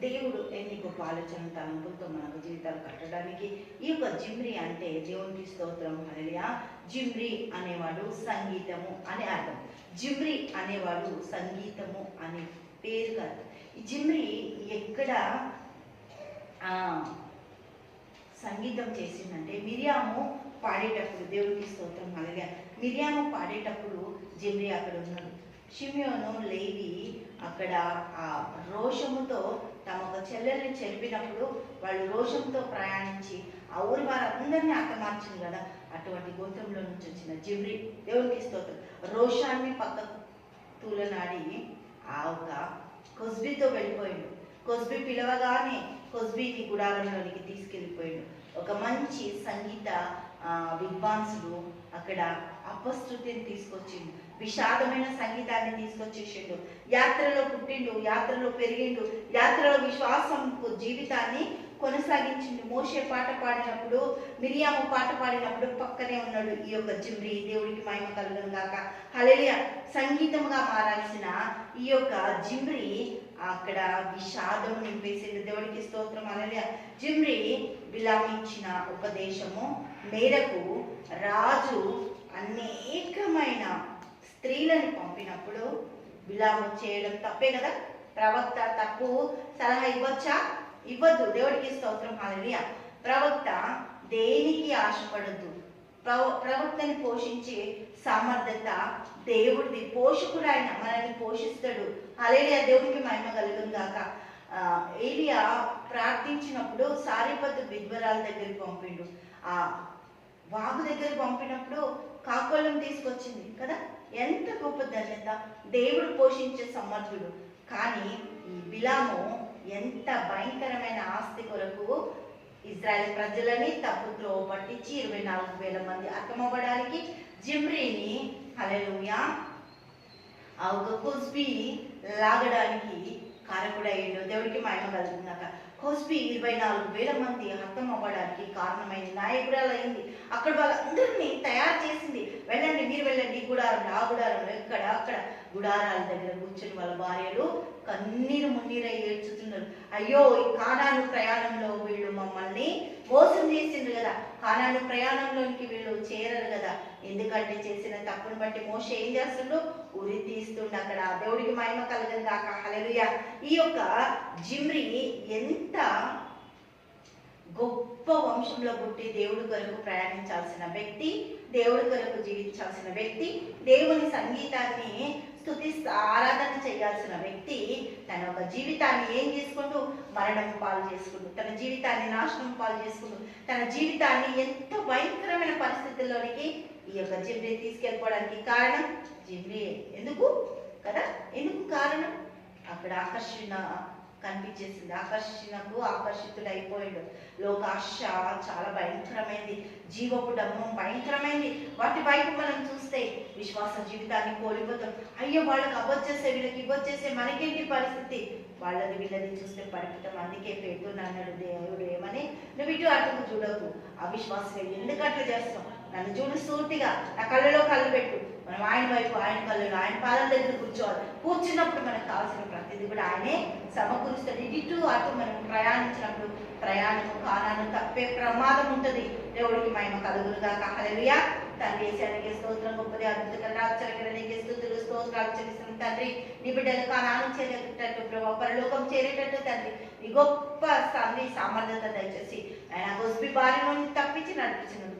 దేవుడు ఎన్ని గొప్ప ఆలోచన తలంపులతో మనకు జీవితాలు కట్టడానికి ఈ యొక్క జిమ్రి అంటే దేవునికి స్తోత్రం అనలియా జిమ్రి అనేవాడు సంగీతము అనే అర్థం. జిమ్రి అనేవాడు సంగీతము అనే పేరు కాదు. ఈ జిమ్రి ఎక్కడ సంగీతం చేసిందంటే మిరియాము పాడేటప్పుడు దేవునికి స్తోత్రం అనగా మిరియాము పాడేటప్పుడు జిమ్రి అక్కడ ఉన్నాడు. షిమియోను లేవి అక్కడ ఆ రోషముతో తమ ఒక చెల్లెల్ని చెరిపినప్పుడు వాళ్ళు రోషంతో ప్రయాణించి ఆ ఊరి వారందరినీ అక్కమార్చింది కదా. అటువంటి గోత్రంలో నుంచి వచ్చిన జివ్రి దేవునికి స్తోత్రం. రోషాన్ని పక్కకు తూలనాడి ఆ ఒక కొస్బీతో వెళ్ళిపోయాడు. కొస్బీ పిలవగానే కొస్బీని గుడారంలోనికి తీసుకెళ్ళిపోయాడు. ఒక మంచి సంగీత విద్వాంసుడు అక్కడ అపశృతిని తీసుకొచ్చిండు. విషాదమైన సంగీతాన్ని తీసుకొచ్చేసిండు. యాత్రలో పుట్టిండు యాత్రలో పెరిగిండు యాత్రలో విశ్వాసం జీవితాన్ని కొనసాగించిండు. మోసే పాట పాడినప్పుడు మిరియాము పాట పాడినప్పుడు పక్కనే ఉన్నాడు ఈ యొక్క జిమ్రి. దేవుడికి మహిమ కలుగును గాక. హలలియ సంగీతంగా మారాల్సిన ఈ యొక్క జిమ్రి అక్కడ విషాదం నింపేసింది దేవుడికి స్తోత్రం. అలలియ జిమ్రి విలామించిన ఉపదేశము మేరకు రాజు అనేకమైన స్త్రీలను పంపినప్పుడు విలామం చేయడం తప్పే కదా? ప్రవక్త తప్పు సలహా ఇవ్వచ్చా? ఇవ్వద్దు. దేవుడికి స్తోత్రం. హాలెలూయా ప్రవక్త దేనికి ఆశపడద్దు? ప్రవ ప్రవక్తని పోషించే సామర్థ్యత దేవుడిది. పోషకుడు ఆయన మనల్ని పోషిస్తాడు. హల్లెలూయా. దేవుడికి మహిమ కలుగును గాక. ఆ, ఏలియా ప్రార్థించినప్పుడు సారిపత్తు విద్వరాల దగ్గరికి పంపిండు. ఆ వాగు దగ్గర పంపినప్పుడు కాకోలం తీసుకొచ్చింది కదా? ఎంత గొప్ప ధన్యత దేవుడు పోషించే సమర్థుడు. కానీ ఈ బిలాము ఎంత భయంకరమైన ఆస్తి కొరకు ఇజ్రాయెల్ ప్రజలని తప్పుద్రోవ పట్టించి ఇరవై నాలుగు వేల మంది అర్థమవ్వడానికి జిమ్రీని హలలుయా ఆ ఒక కుస్బి లాగడానికి కారకుడయ్యాడు. దేవుడికి మహిమ కలుగుతున్నాక కుస్బి ఇరవై నాలుగు వేల మంది హతం అవ్వడానికి కారణమైంది నాయకురాలు అయింది అక్కడ వాళ్ళ మీరు గుడారం ఆ గుడారం ఎక్కడ అక్కడ. గుడారాల దగ్గర కూర్చొని వాళ్ళ భార్యలు కన్నీరు మున్నీరై ఏడ్చుతున్నారు. అయ్యో ఈ కానాను ప్రయాణంలో వీళ్ళు మమ్మల్ని మోసం చేసిండ్రు కదా. కానాను ప్రయాణంలోనికి వీళ్ళు చేరరు కదా. ఎందుకంటే చేసిన తప్పును బట్టి మోస ఏం చేస్తుండు? ఉరి తీస్తుండు అక్కడ. దేవుడికి మహిమ కలగదు కాక హలలుయ ఈ యొక్క జిమ్రి ఎంత గొప్ప వంశంలో పుట్టి దేవుడి కొరకు ప్రయాణించాల్సిన వ్యక్తి దేవుడి కొరకు జీవించాల్సిన వ్యక్తి దేవుని సంగీతాన్ని స్థుతి ఆరాధన చేయాల్సిన వ్యక్తి తన ఒక జీవితాన్ని ఏం చేసుకుంటూ మరణం పాలు చేసుకుంటూ తన జీవితాన్ని నాశనం పాలు చేసుకుంటూ తన జీవితాన్ని ఎంతో భయంకరమైన పరిస్థితుల్లోనికి ఈ యొక్క జిమ్రీ తీసుకెళ్ళిపోవడానికి కారణం? జిమ్రీ ఎందుకు? కదా? ఎందుకు కారణం? అక్కడ ఆకర్షణ కనిపించేసింది. ఆకర్షణకు ఆకర్షితుడైపోయాడు. అయిపోయాడు లోకాశ చాలా భయంకరమైంది. జీవపు డమ్మం భయంకరమైంది. వాటి వైపు మనం చూస్తే విశ్వాస జీవితాన్ని కోల్పోతాం. అయ్యో వాళ్ళకి అవ్వచ్చేసే వీళ్ళకి ఇవ్వచ్చేసే మనకేంటి పరిస్థితి? వాళ్ళది వీళ్ళని చూస్తే పడిపోతాం అందుకే పెడుతున్నా అన్నాడు దేవుడు ఏమని? నువ్వు ఇటు అటుకు చూడకు. అవిశ్వాసం ఎందుకు అట్లా చేస్తాం నన్ను చూడు సూటిగా. నా కళ్ళలో కళ్ళు పెట్టు. మనం ఆయన వైపు ఆయన కళ్ళలో ఆయన పాదం దగ్గర కూర్చోవాలి. కూర్చున్నప్పుడు మనకు కావాల్సిన ప్రతిదీ కూడా ఆయనే సమకూరుస్తాడు. ఇటు అటు మనం ప్రయాణించినప్పుడు ప్రయాణము కానాను తప్పే ప్రమాదం ఉంటుంది. దేవుడికి మహిమ కలుగురుగా హల్లెలూయా. తండ్రి ఏసానికి స్తోత్రం. గొప్పది అద్భుతంగా స్థుతులు స్తోత్రాలు చెల్లిస్తున్నాం తండ్రి. నీ బిడ్డలు కానాను చేరేటట్టు ప్రభావ పరలోకం చేరేటట్టు తండ్రి. నీ గొప్ప తండ్రి సామర్థ్యత దయచేసి ఆయన గొస్బి బారి నుండి తప్పించి నడిపించినందుకు